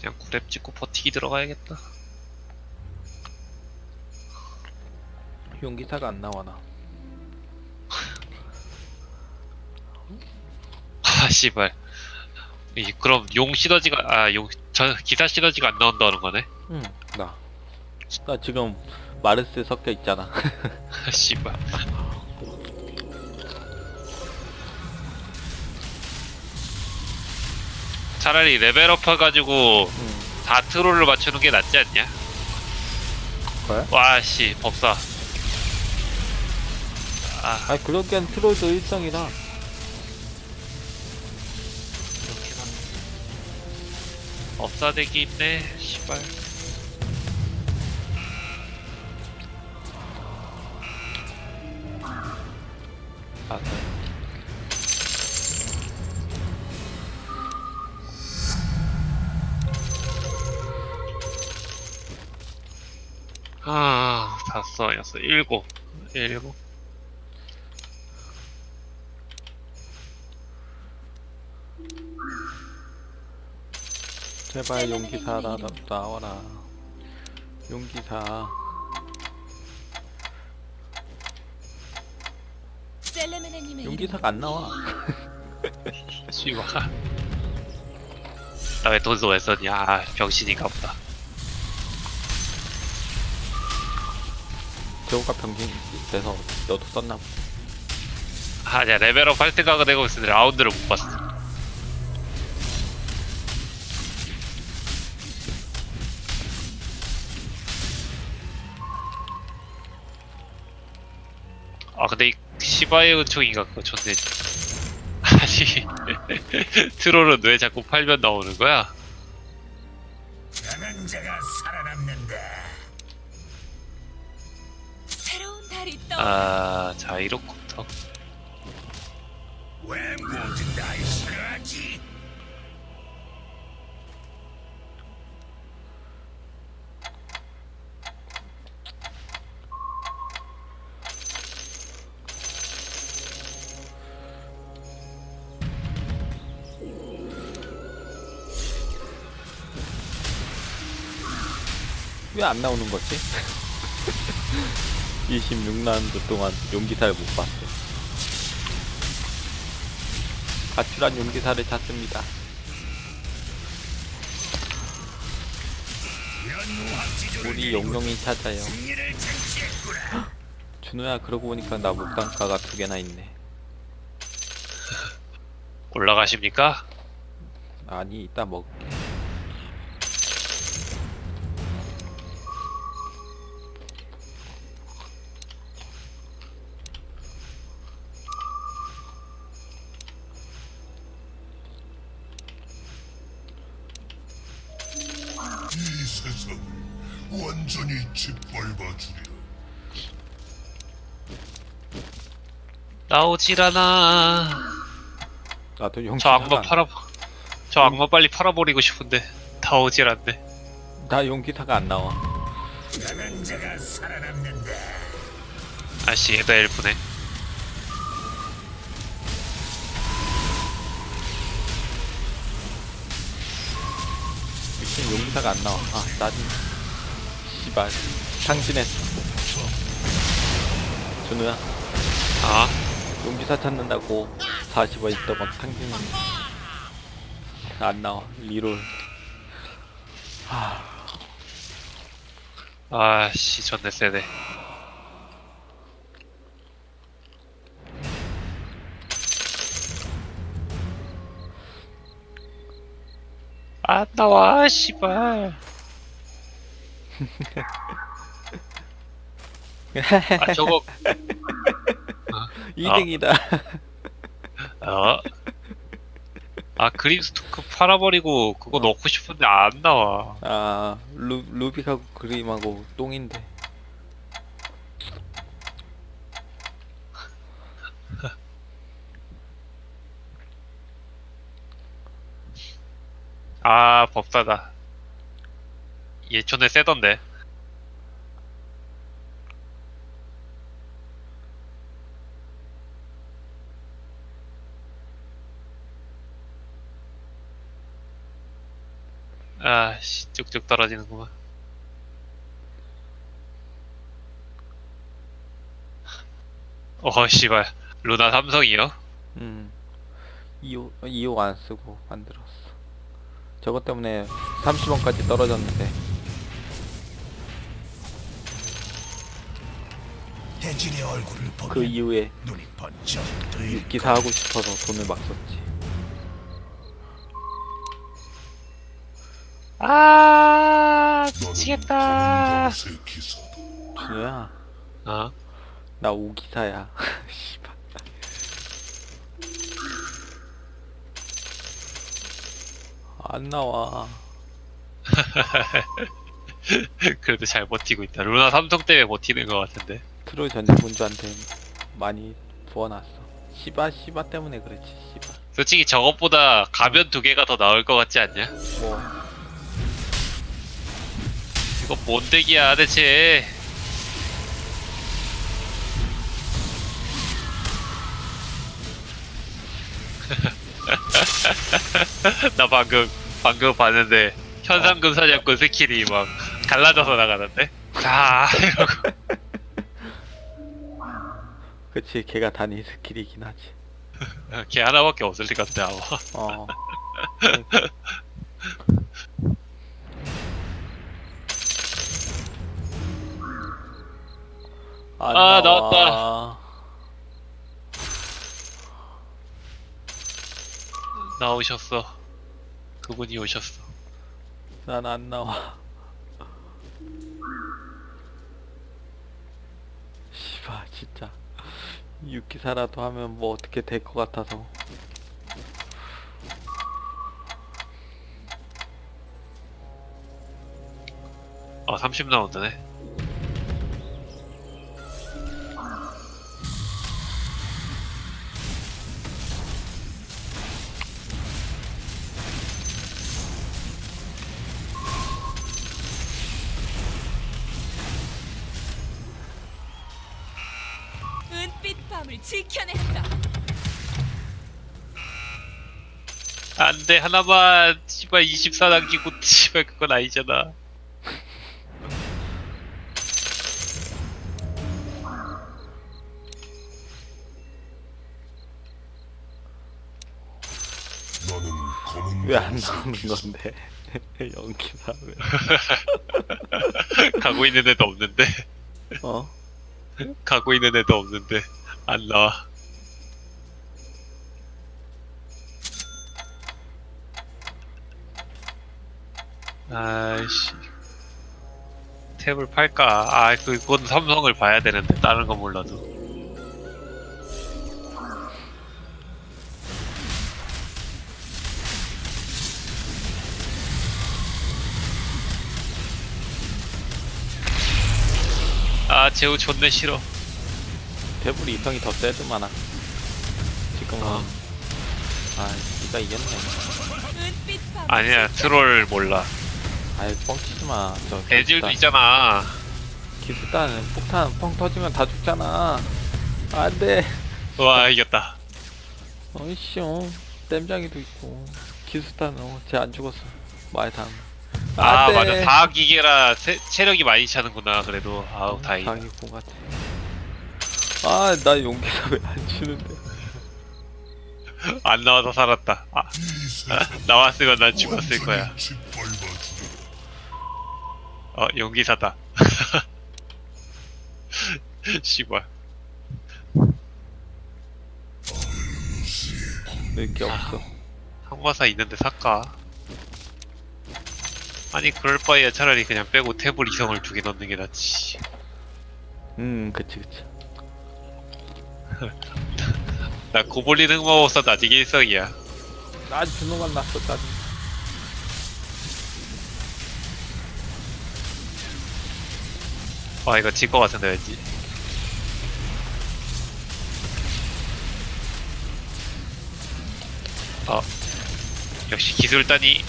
그냥 구랩 찍고 버티기 들어가야겠다. 용기사가 안 나와 나. 아 씨발. 이 그럼 용 시너지가 아용 저 기사 시너지가 안 나온다는 거네. 응, 나. 나 지금 마르스 섞여 있잖아. 아 씨발. 차라리 레벨업 해가지고 응. 다 트롤을 맞추는 게 낫지 않냐? 그래? 와씨 법사. 아 아니 그러기엔 트롤도 일성이라. 그렇긴 하네. 업사대기 있네. 씨발. 아, 아, 다섯, 여섯, 일곱, 일곱. 제발 용기사 나, 나 나와라. 용기 사. 셀레메네님의 용기사가 안 나와. 씨발. 나왜 돈을 왜 썼냐? 아, 병신인가 보다. 저거가 병신 돼서 너도 썼나 보다. 아, 야 레벨업 할 생각은 내고 있었는데 라운드를 못 봤어. 아, 근데 이 시바의 은총인가 그거 존내. 아니, 트롤은 왜 자꾸 팔면 나오는 거야? 아, 자, 이렇부터. 왜 모두 날 싫어하지? 왜 안 나오는 거지? 26라운드 동안 용기사를 못 봤어. 가출한 용기사를 찾습니다. 우리 용룡이 찾아요. 준호야 그러고 보니까 나 목단가가 두 개나 있네. 올라가십니까? 아니 이따 먹을게. 완전히 짓밟아 주리라. 나오질 않아. 나도 저 용기사가 악마 안- 팔아, 저 악마 빨리 팔아버리고 싶은데 다 오질 않네. 나 용기사가 안 나와. 강한 자가 살아남는다. 아씨, 엘프네. 미친 용기사가 안 나와. 아 짜증. 씨발. 상진했어. 준호야 아, 용기사 찾는다고 40원 있다가 상진은 안 나와. 리롤. 하. 아씨, 존내 세네. 안 나와, 씨발. 아, 저거, 2등이다. 어? 아, 그림스토크 팔아버리고 그거 넣고 싶은데 안 나와. 아, 루, 루빅하고 그림하고 똥인데. 아, 법사다. 얘 존내 세던데. 아씨 쭉쭉 떨어지는구만. 어 씨발. 루나 삼성이요? 음. 2호 2호 안 쓰고 만들었어. 저것 때문에 30원까지 떨어졌는데 대진의 얼굴을 보면 그 이후에 눈이 번쩍 뜨일 기사 하고 싶어서 돈을 막 썼지. 아 미치겠다. 준호야? 어? 나 오기사야. 씨발. 안 나와. 그래도 잘 버티고 있다. 루나 삼성 때문에 버티는 것 같은데 트롤 전지분주한테 많이 부어놨어. 시바 시바 때문에 그렇지 시바. 솔직히 저것보다 가면 두 개가 더 나을 것 같지 않냐? 뭐. 이거 뭔 덱이야 대체? 나 방금 방금 봤는데 현상금 사냥꾼 스킬이 막 갈라져서 나가는데? 자 이러고 그치 걔가 단위 스킬이긴 하지 걔 하나밖에 없을 것 같아 아마 어. 안 아, 나와. 나왔다. 나오셨어 그분이 오셨어 난 안 나와. 씨발 진짜 유키사라도 하면 뭐 어떻게 될 것 같아서. 아 30 나온다네 하나만 씨발 24 남기고 씨발 그건 아니잖아 왜 안 나오는. 건데 연기사 왜? 가고 있는 애도 없는데 어? 가고 있는 애도 없는데 안 나와 아이씨. 탭을 팔까? 아 그건 삼성을 봐야 되는데 다른 건 몰라도. 아 제우 존내 싫어. 대불이 이성이 더 세드만아. 지금은. 어. 아 니가 이겼네. 아니야 트롤 몰라 아이 뻥치지 마. 저 대질도. 있잖아. 기술단 폭탄 뻥 터지면 다 죽잖아. 안 돼. 와 이겼다. 어이씨 어. 땜장이도 있고. 기술단 어 쟤 안 죽었어. 많이 당 아 안 돼. 맞아. 다학 기계라 세- 체력이 많이 차는구나 그래도. 아우 다행이다. 당이 공 같아. 아 나 용기가 왜 안 치는데. 안 나와서 살았다. 아 나왔으면 난 죽었을 거야. 어 용기사다. 씨발. 낼게 없어? 항마사 있는데 살까 아니 그럴 바에야 차라리 그냥 빼고 태블 이성을 두 개 넣는 게 낫지. 음 그치 그치. 나 고블린 흑마법사 나중에 일성이야. 나 준호만 났어 짜증 아 이거 질 것 같은데 왠지. 어 역시 기술단이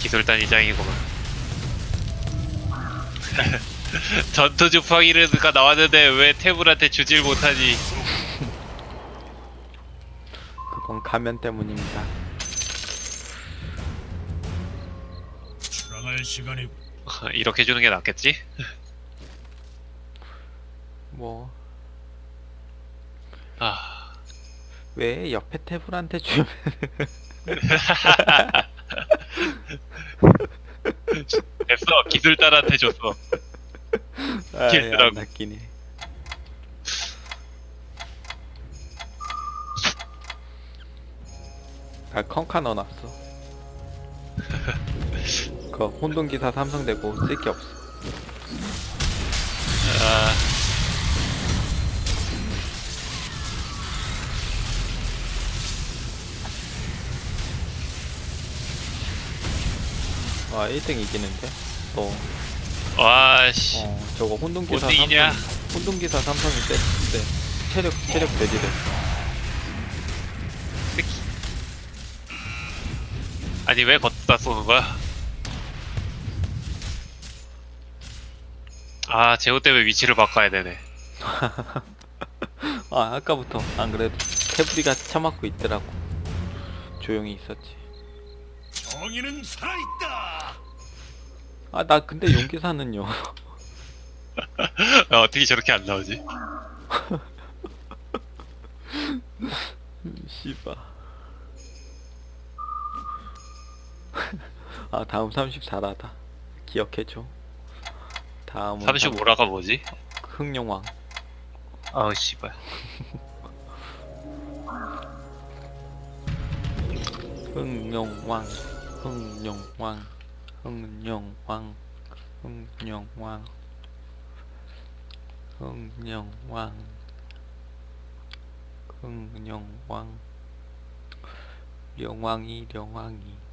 기술단이 짱이구만. 전투 주파기르가 나왔는데 왜 태블한테 주질 못하니? 그건 가면 때문입니다. 할 시간이 이렇게 주는 게 낫겠지? 뭐, 아, 왜 옆에 태블한테 주면 됐어. 기술단한테 줬어. 길더라고. 안 낚이네. 아 컨카 넣어놨어. 그 혼동기사 삼성되고 쓸 게 없어. 아, 아 1등 이기는데? 또 와, 씨. 어, 저거 혼동기사 못 이기냐? 삼성 혼동기사 삼성이 쎄, 쎄. 체력 체력 대지대. 아니, 왜 걷다 쏘는 거야? 아, 제호 때문에 위치를 바꿔야 되네. 아 아까부터 안 그래도 태블이가 참았고 있더라고. 조용히 있었지. 정의는 살아있다. 아 나 근데 용기사는요. 아, 어떻게 저렇게 안 나오지? 씨바. 아 다음 34라다. 기억해줘. 다음은 35라가 뭐지? 흥룡왕. 아우, 씨발. 흥룡왕. 흥룡왕. 흥룡왕. 흥룡왕. 흥룡왕. 흥룡왕. 명왕이 명왕이.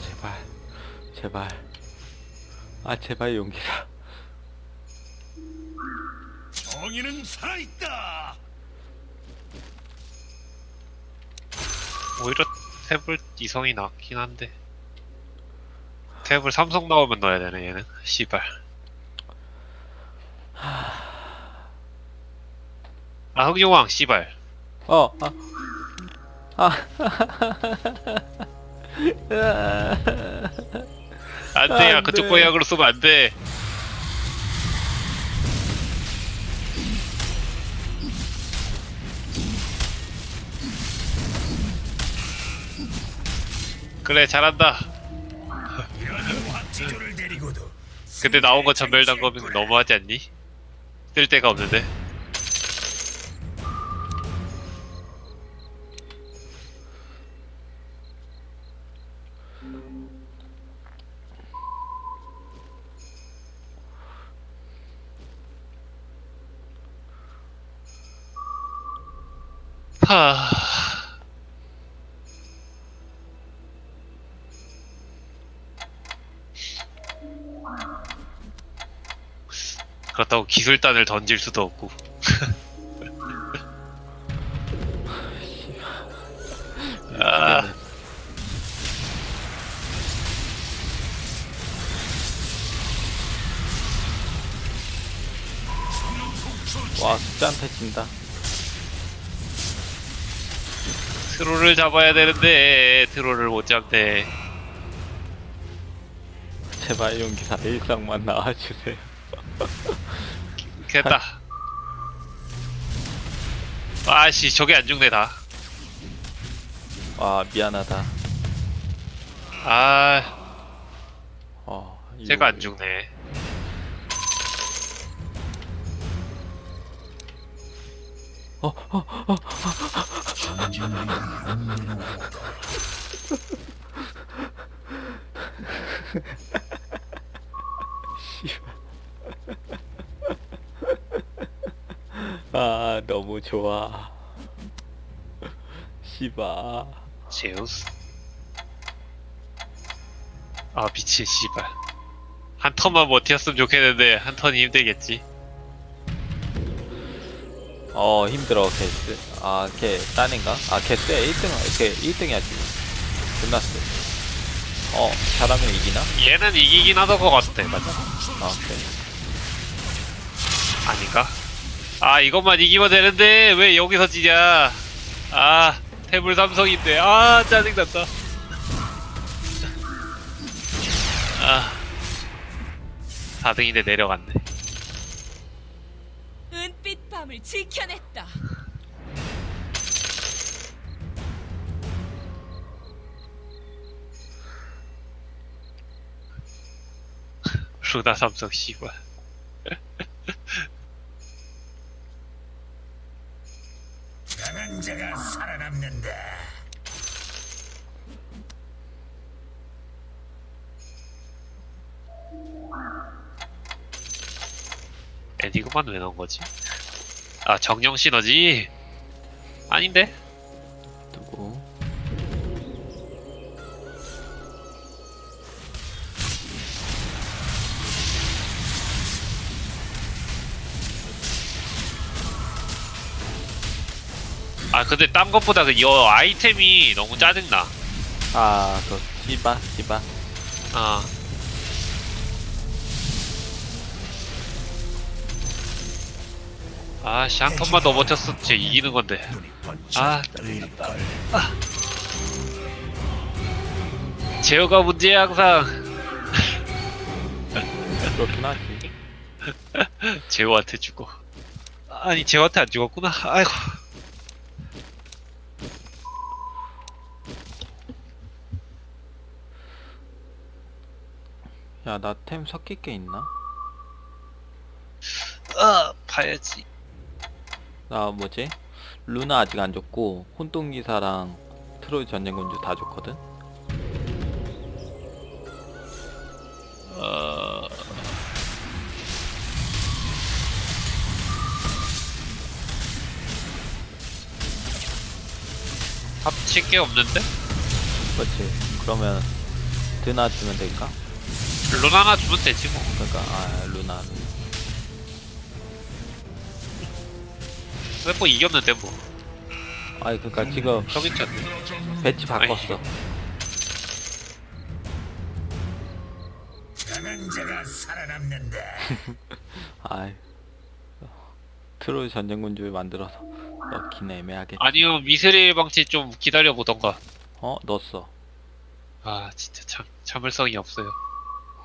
제발. 제발. 아 제발 용기사. 정의는 살아있다. 오히려 탭을 이성이 낫긴 한데. 탭을 삼성 나오면 넣어야 되네, 얘는. 씨발. 아, 흑룡왕, 씨발. 어. 아. 아. 안 돼, 야, 안 그쪽 돼. 방향으로 쏘면 안 돼. 그래, 잘한다. 근데 나온 거 전멸당 거면 너무하지 않니? 쓸 데가 없는데. 기술단을 던질 수도 없고. 아, 와 숫자한테 진다. 트롤을 잡아야 되는데 트롤을 못 잡네. 제발 용기사 일상만 나와주세요. 됐다. 아씨 저게 안 죽네 다. 와 미안하다. 아 어. 이거- 제가 안 죽네. 너무 좋아. 씨바. 제우스. 아 미친 씨발. 한 턴만 버티었으면 좋겠는데 한 턴이 힘들겠지. 어 힘들어 개쎄 아걔 딴인가? 아 걔 쎄 1등 걔 1등이야 지금 끝났어 어 잘하면 이기나? 얘는 이기긴 하던 것 같아. 맞아 아 그래 아닌가? 아 이것만 이기면 되는데 왜 여기서 지냐? 아 태블 삼성인데 아 짜증난다. 아 4등인데 내려갔네. 은빛 밤을 지켜냈다. 루나 삼성 씨발. 애니그만 왜 넣은 거지? 아 정령 시너지? 아닌데? 누구 아 근데 딴 것보다 그 여 아이템이 너무 짜증나. 아 그 씨바 씨바 아 아씨 한 턴만 더 버텼어. 쟤 이기는 건데. 아. 번쩍 제어가 문제야 항상. 그렇긴 하지 제어한테 죽어. 아니 제어한테 안 죽었구나. 아이고. 야 나 템 섞일 게 있나? 아 봐야지 나 뭐지? 루나 아직 안 줬고 혼돈기사랑 트로이 전쟁군주 다 줬거든? 어... 합칠 게 없는데? 그렇지 그러면 드나 주면 될까? 룬 하나 주면 되지 뭐 그러니까 아 루나 왜뭐 이겼는데 뭐. 아니 그니까 지금 형이잖네. 배치 바꿨어. 강한 자가 살아남는다. 아이 트로이 전쟁군주 만들어서 넣긴 애매하게 아니요 미스릴 방치 좀 기다려 보던가. 어? 넣었어. 아 진짜 참 참을성이 없어요.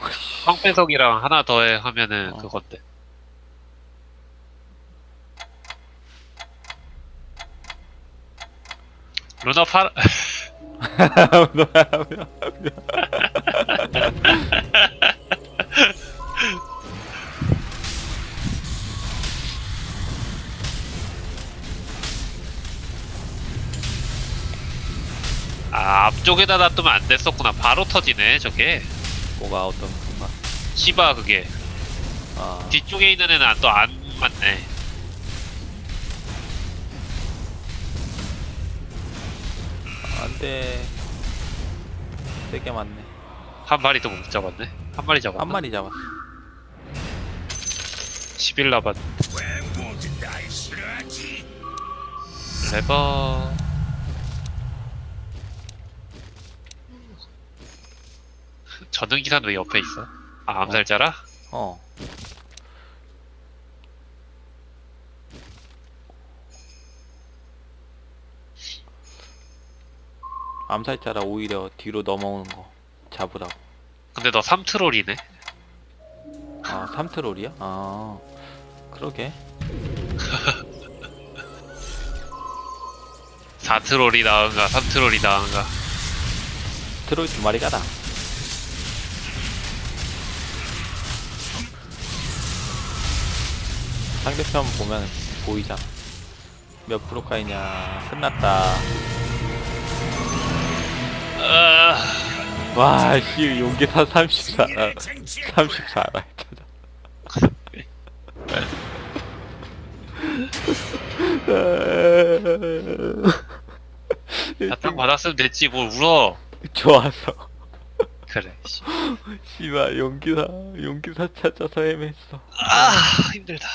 황배석이랑 하나 더해 하면은 어. 그건데 루나 팔 아, 앞쪽에다 놔두면 안 됐었구나. 바로 터지네, 저게. 뭐가 어떤 건가 시바, 그게. 아 뒤쪽에 있는 애는 또 안 맞네. 안돼 세게 맞네 한 마리 더못 잡았네. 한 마리 잡았나? 한 마리 잡았어 11 남았. 레버. 전능 기사는 왜 옆에 있어? 아, 암살자라? 어 암살자라 오히려 뒤로 넘어오는 거 잡으라고 근데 너 3트롤이네. 아 3트롤이야? 아 그러게 4트롤이 나은가, 3트롤이 나은가. 트롤 두 마리 가라 상대편 보면 보이잖아 몇 프로 까이냐 끝났다 아, 와 씨 용기사 34 이래 쟁취 34라 찾아 사탕 받았으면 됐지, 뭘 울어. 좋았어 그래, 씨. 씨발 용기사 용기사 찾아서 헤맸어 아, 힘들다.